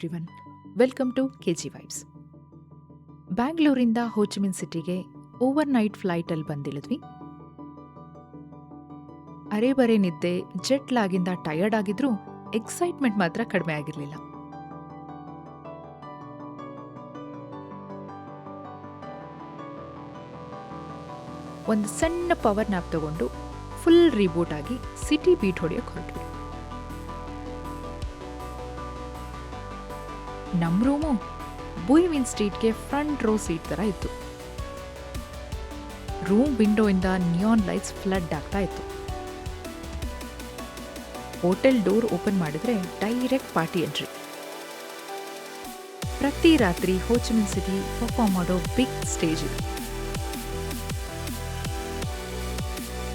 Everyone welcome to KG vibes ಬ್ಯಾಂಗ್ಳೂರಿಂದ Ho Chi Minh ಸಿಟಿಗೆ overnight ಫ್ಲೈಟಲ್ಲಿ ಬಂದಿಳಿದ್ವಿ. ಅರೆ ಬರೆ ನಿದ್ದೆ ಜೆಟ್ ಲಾಗಿಂದ ಟಯರ್ಡ್ ಆಗಿದ್ರೂ ಎಕ್ಸೈಟ್ಮೆಂಟ್ ಮಾತ್ರ ಕಡಿಮೆ ಆಗಿರಲಿಲ್ಲ. ಒಂದು ಸಣ್ಣ ಪವರ್ ನ್ಯಾಪ್ ತಗೊಂಡು ಫುಲ್ ರೀಬೂಟ್ ಆಗಿ ಸಿಟಿ ಬೀಟ್ ಹೊಡೆಯೋಕೆ ಹೊರಟ್ವಿ ನಮ್ಮ ರೂಮು. ಬುಯ್ವಿನ್ ಸ್ಟ್ರೀಟ್ಗೆ ಫ್ರಂಟ್ ರೋ ಸೀಟ್ ಥರ ಇತ್ತು. ರೂಮ್ ವಿಂಡೋಯಿಂದ ನಿಯಾನ್ ಲೈಟ್ಸ್ ಫ್ಲಡ್ ಆಗ್ತಾ ಇತ್ತು. ಹೋಟೆಲ್ ಡೋರ್ ಓಪನ್ ಮಾಡಿದ್ರೆ ಡೈರೆಕ್ಟ್ ಪಾರ್ಟಿ ಎಂಟ್ರಿ ಪ್ರತಿ ರಾತ್ರಿ Ho Chi Minh city perform ಮಾಡೋ ಬಿಗ್ ಸ್ಟೇಜ್ ಇದೆ.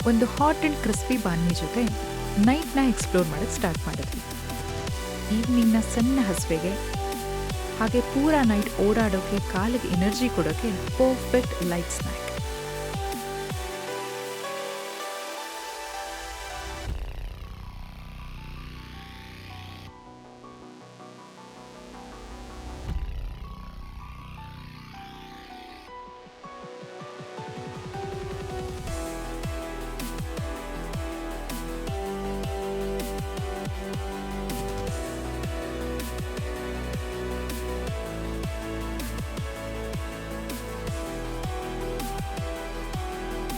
ಒಂದು ಹಾಟ್ ಅಂಡ್ ಕ್ರಿಸ್ಪಿ ಬಾನ್ಮಿ ಜೊತೆ ನೈಟ್ನ ಎಕ್ಸ್ಪ್ಲೋರ್ ಮಾಡೋಕ್ಕೆ ಸ್ಟಾರ್ಟ್ ಮಾಡಿದ್ವಿ. ಈವ್ನಿಂಗ್ನ ಸಣ್ಣ ಹಸುವೆಗೆ ಹಾಗೆ ಪೂರಾ ನೈಟ್ ಓಡಾಡೋಕೆ ಕಾಲಿಗೆ ಎನರ್ಜಿ ಕೊಡೋಕೆ ಪರ್ಫೆಕ್ಟ್ ಲೈಟ್ ಸ್ನ್ಯಾಕ್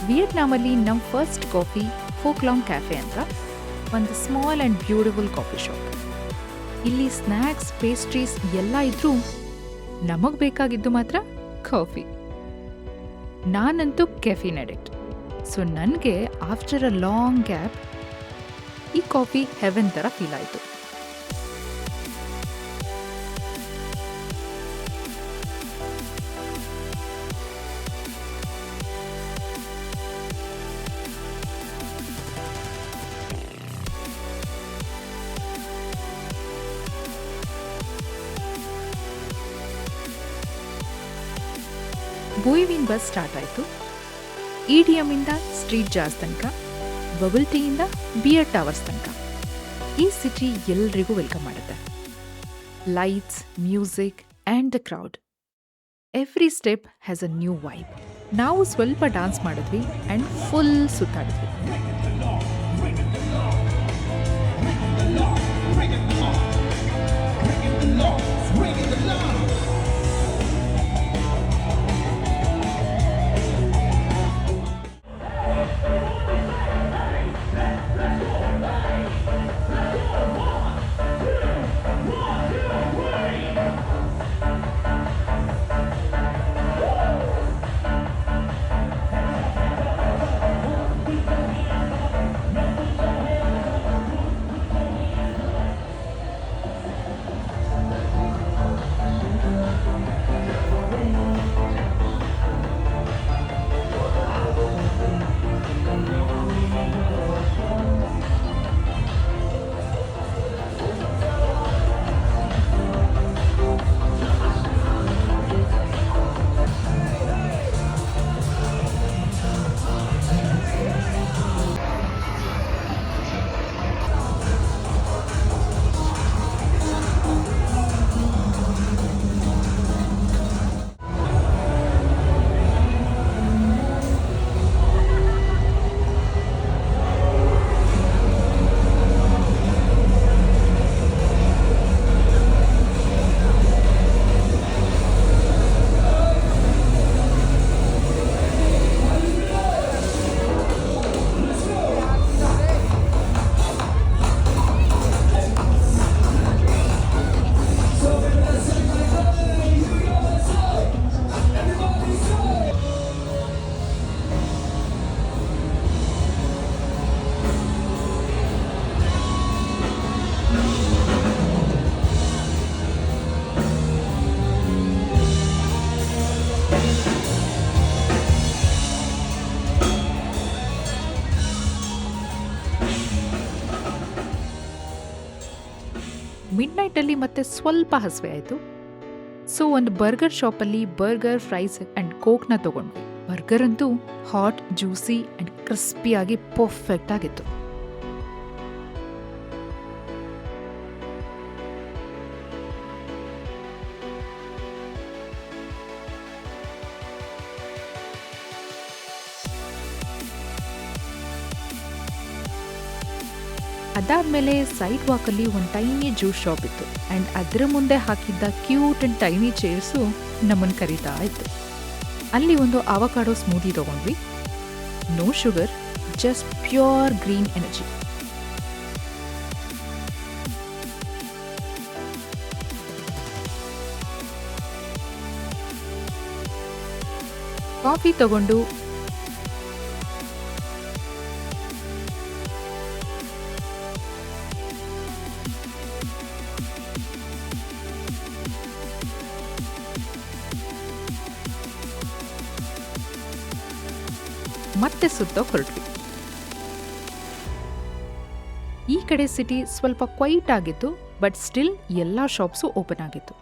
ವಿಯೆಟ್ನಾಮಲ್ಲಿ ನಮ್ಮ ಫಸ್ಟ್ ಕಾಫಿ ಫೋಕ್ಲಾಂಗ್ ಕ್ಯಾಫೆ ಅಂತ. ಒಂದು small and beautiful coffee shop. ಇಲ್ಲಿ ಸ್ನ್ಯಾಕ್ಸ್ ಪೇಸ್ಟ್ರೀಸ್ ಎಲ್ಲ ಇದ್ರೂ ನಮಗೆ ಬೇಕಾಗಿದ್ದು ಮಾತ್ರ ಕಾಫಿ. ನಾನಂತೂ ಕೆಫಿನ್ ಅಡಿಕ್ಟ್. ಸೊ ನನಗೆ ಆಫ್ಟರ್ ಅ ಲಾಂಗ್ ಗ್ಯಾಪ್ ಈ ಕಾಫಿ ಹೆವೆನ್ ಥರ ಫೀಲ್ ಆಯಿತು. ಬೋಯ್ವಿನ್ ಬಸ್ ಸ್ಟಾರ್ಟ್ ಆಯಿತು. ಇ ಡಿ ಎಮ್ಮಿಂದ ಸ್ಟ್ರೀಟ್ ಜಾಸ್ ತನಕ ಬಬಲ್ ಟೀಯಿಂದ ಬಿಯರ್ ಟವರ್ಸ್ ತನಕ. ಈ ಸಿಟಿ ಎಲ್ರಿಗೂ ವೆಲ್ಕಮ್ ಮಾಡುತ್ತೆ. Lights, music and the crowd. Every step has a new vibe. ನಾವು ಸ್ವಲ್ಪ ಡಾನ್ಸ್ ಮಾಡಿದ್ವಿ ಆ್ಯಂಡ್ ಫುಲ್ ಸುತ್ತಾಡಿದ್ವಿ. ನೈಟಲ್ಲಿ ಮತ್ತೆ ಸ್ವಲ್ಪ ಹಸಿವೆ ಆಯಿತು. ಸೊ ಒಂದು ಬರ್ಗರ್ ಶಾಪಲ್ಲಿ ಬರ್ಗರ್ ಫ್ರೈಸ್ ಆ್ಯಂಡ್ ಕೋಕ್ನ ತೊಗೊಂಡ್ವಿ. ಬರ್ಗರ್ ಅಂತೂ ಹಾಟ್ ಜ್ಯೂಸಿ ಆ್ಯಂಡ್ ಕ್ರಿಸ್ಪಿಯಾಗಿ ಪರ್ಫೆಕ್ಟ್ ಆಗಿತ್ತು. ಅದಾದ್ಮೇಲೆ ಸೈಡ್ ವಾಕಲ್ಲಿ ಒಂದು ಟೈನಿ ಜ್ಯೂಸ್ ಶಾಪ್ ಇತ್ತು. ಆ್ಯಂಡ್ ಅದರ ಮುಂದೆ ಹಾಕಿದ್ದ ಕ್ಯೂಟ್ ಅಂಡ್ ಟೈನಿ ಚೇರ್ಸು ನಮ್ಮನ್ನು ಕರೀತಾ ಇತ್ತು. ಅಲ್ಲಿ ಒಂದು ಆವಕಾಡೋ ಸ್ಮೂದಿ ತಗೊಂಡ್ವಿ. No sugar just pure green energy coffee ತಗೊಂಡು ಮತ್ತೆ ಸುತ್ತ ಹೊರಟ್ವಿ ಈ ಕಡೆ ಸಿಟಿ ಸ್ವಲ್ಪ ಕ್ವೈಟ್ ಆಗಿತ್ತು, ಬಟ್ ಸ್ಟಿಲ್ ಎಲ್ಲ ಶಾಪ್ಸು ಓಪನ್ ಆಗಿತ್ತು.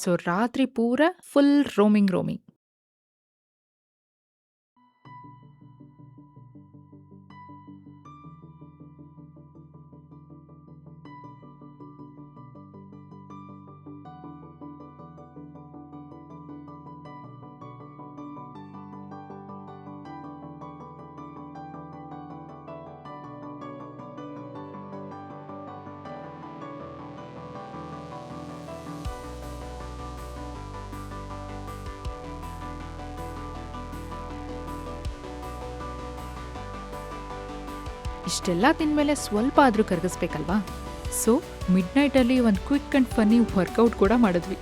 ಸೊ ರಾತ್ರಿ ಪೂರ ಫುಲ್ ರೋಮಿಂಗ್ ರೋಮಿಂಗ್. ಇಷ್ಟೆಲ್ಲ ತಿಂದ್ಮೇಲೆ ಸ್ವಲ್ಪ ಆದರೂ ಕರಗಿಸ್ಬೇಕಲ್ವಾ? ಸೊ ಮಿಡ್ ನೈಟಲ್ಲಿ ಒಂದು ಕ್ವಿಕ್ ಆ್ಯಂಡ್ ಫನ್ನಿ ವರ್ಕೌಟ್ ಕೂಡ ಮಾಡಿದ್ವಿ.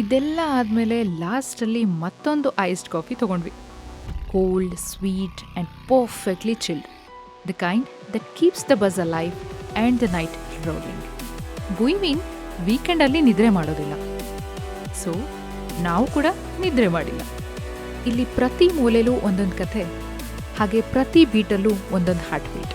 ಇದೆಲ್ಲ ಆದಮೇಲೆ ಲಾಸ್ಟಲ್ಲಿ ಮತ್ತೊಂದು ಐಸ್ಡ್ ಕಾಫಿ ತೊಗೊಂಡ್ವಿ. Cold sweet and perfectly chilled the kind that keeps the buzz alive and the night rolling ಗುಯ್ಮೀನ್ ವೀಕೆಂಡಲ್ಲಿ ನಿದ್ರೆ ಮಾಡೋದಿಲ್ಲ. ಸೊ ನಾವು ಕೂಡ ನಿದ್ರೆ ಮಾಡಿಲ್ಲ. ಇಲ್ಲಿ ಪ್ರತಿ ಮೂಲೆಯಲ್ಲೂ ಒಂದೊಂದು ಕಥೆ, ಹಾಗೆ ಪ್ರತಿ ಬೀಟಲ್ಲೂ ಒಂದೊಂದು heart beat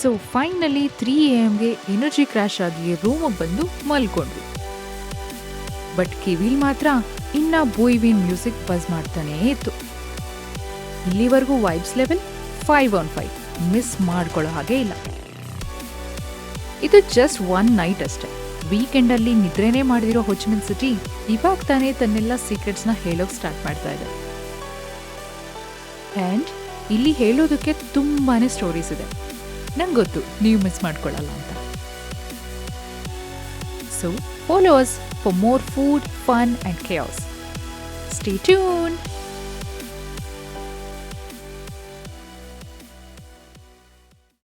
so finally three A ಎಮ್ಗೆ energy crash ಆಗಿ ರೂಮಿಗೆ ಬಂದು ಮಲ್ಕೊಂಡ್ವಿ. ಬಟ್ ಕಿವಿಲ್ ಮಾತ್ರ ಇನ್ನ ಬೋಯ್ವಿನ್ ಮ್ಯೂಸಿಕ್ ಬಸ್ ಮಾಡ್ತಾನೇ ಇತ್ತು. ಇಲ್ಲಿವರೆಗೂ vibes level five on five miss ಮಾಡ್ಕೊಳ್ಳೋ ಹಾಗೆ ಇಲ್ಲ. ಇದು ಜಸ್ಟ್ ಒನ್ ನೈಟ್ ಅಷ್ಟೇ. ವೀಕೆಂಡಲ್ಲಿ ನಿದ್ರೆನೇ ಮಾಡಿದಿರೋ ಹೊಚ್ಮಿನ್ ಸಿಟಿ ಇವಾಗ ತಾನೇ ತನ್ನೆಲ್ಲ ನ ಹೇಳೋಕ್ ಸ್ಟಾರ್ಟ್ ಮಾಡ್ತಾ ಇದೆ. ಆ್ಯಂಡ್ ಇಲ್ಲಿ ಹೇಳೋದಕ್ಕೆ ತುಂಬಾನೇ ಸ್ಟೋರೀಸ್ ಇದೆ. ನಂಗೆ ಗೊತ್ತು ನೀವು ಮಿಸ್ ಮಾಡ್ಕೊಳ್ಳಲ್ಲ ಅಂತ. So followers for more food fun and cares stay tune